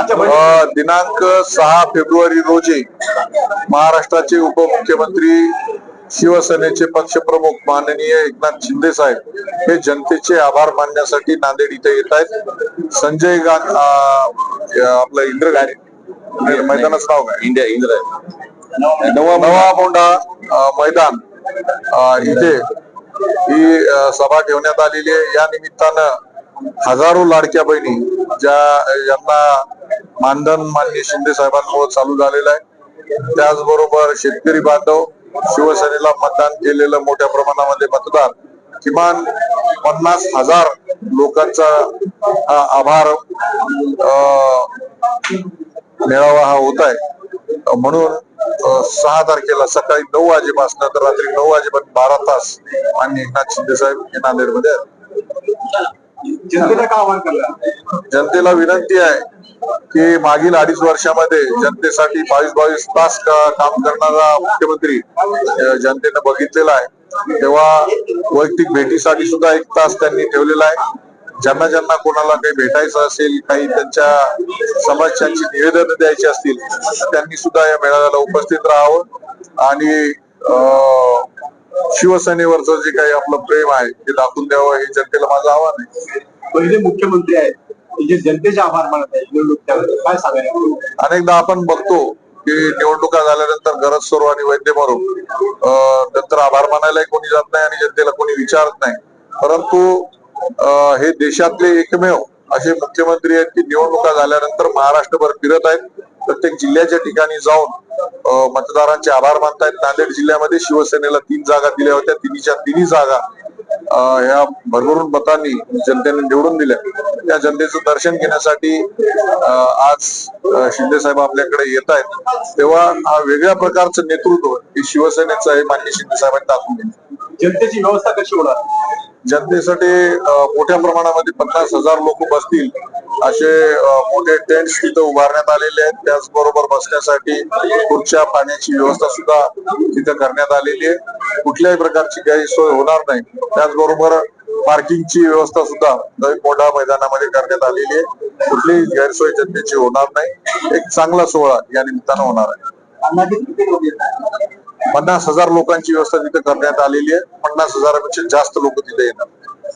दिनांक सहा फेब्रुवारी रोजी महाराष्ट्राचे उपमुख्यमंत्री शिवसेनेचे पक्षप्रमुख माननीय एकनाथ शिंदे साहेब हे जनतेचे आभार मानण्यासाठी नांदेड इथे येत आहेत. संजय गांधी आपलं इंद्र गाडी मैदानाचं नाव काय? इंडिया इंद्र. नवा नवा अ, मैदान. इथे ही सभा ठेवण्यात आलेली आहे. या निमित्तानं हजारो लाडक्या बहिणी ज्या यांना मानधन मान्य शिंदे साहेबांमुळे चालू झालेलं आहे. त्याचबरोबर शेतकरी बांधव शिवसेनेला मतदान केलेलं मोठ्या प्रमाणामध्ये मतदार किमान पन्नास हजार लोकांचा आभार मेळावा हा होत आहे. म्हणून सहा तारखेला सकाळी नऊ वाजेपासून तर रात्री नऊ वाजेपर्यंत बारा तास आणि एकनाथ शिंदे साहेब हे नांदेडमध्ये आहेत. जनतेला का आवाहन करणार? जनतेला विनंती आहे की मागील अडीच वर्षामध्ये जनतेसाठी बावीस बावीस तास काम करणारा मुख्यमंत्री जनतेनं बघितलेला आहे. तेव्हा वैयक्तिक भेटीसाठी सुद्धा एक तास त्यांनी ठेवलेला आहे. ज्यांना ज्यांना कोणाला काही भेटायचं असेल काही त्यांच्या समस्यांची निवेदन द्यायची असतील त्यांनी सुद्धा या मेळाव्याला उपस्थित राहावं आणि शिवसेनेवरचं जे काही आपलं प्रेम आहे ते दाखवून द्यावं हे जनतेला माझं आव्हान आहे. पहिले मुख्यमंत्री आहेत जे जनतेचे आभार मानत आहेत निवडणूक काय सांगायला अनेकदा आपण बघतो की निवडणुका झाल्यानंतर गरज सोरो आणि वैद्य मरो. नंतर आभार मानायलाही कोणी जात नाही आणि जनतेला कोणी विचारत नाही. परंतु हे देशातले एकमेव असे मुख्यमंत्री आहेत की निवडणुका झाल्यानंतर महाराष्ट्रभर फिरत आहेत. प्रत्येक जिल्ह्याच्या ठिकाणी जाऊन मतदारांचे आभार मानतायत. नांदेड जिल्ह्यामध्ये शिवसेनेला तीन जागा दिल्या होत्या. तिन्हीच्या तिन्ही जागा ह्या भरभरून मतांनी जनतेने निवडून दिल्या. त्या जनतेचं दर्शन घेण्यासाठी अं, आज शिंदे साहेब आपल्याकडे येत आहेत. तेव्हा हा वेगळ्या प्रकारचं नेतृत्व हे शिवसेनेचं आहे मान्य शिंदे साहेबांनी दाखवून दिलं. जनतेची व्यवस्था कशी होणार? जनतेसाठी मोठ्या प्रमाणामध्ये पन्नास हजार लोक बसतील असे मोठे टेंट्स तिथं उभारण्यात आलेले आहेत. त्याचबरोबर बसण्यासाठी खुर्च्या पाण्याची व्यवस्था सुद्धा तिथं करण्यात आलेली आहे. कुठल्याही प्रकारची गैरसोय होणार नाही. त्याचबरोबर पार्किंगची व्यवस्था सुद्धा नवीन मोठ्या मैदानामध्ये करण्यात आलेली आहे. कुठलीही गैरसोय जनतेची होणार नाही. एक चांगला सोहळा या निमित्तानं होणार आहे. पन्नास हजार लोकांची व्यवस्था तिथे करण्यात आलेली आहे. पन्नास हजारापेक्षा जास्त लोक तिथे येणार.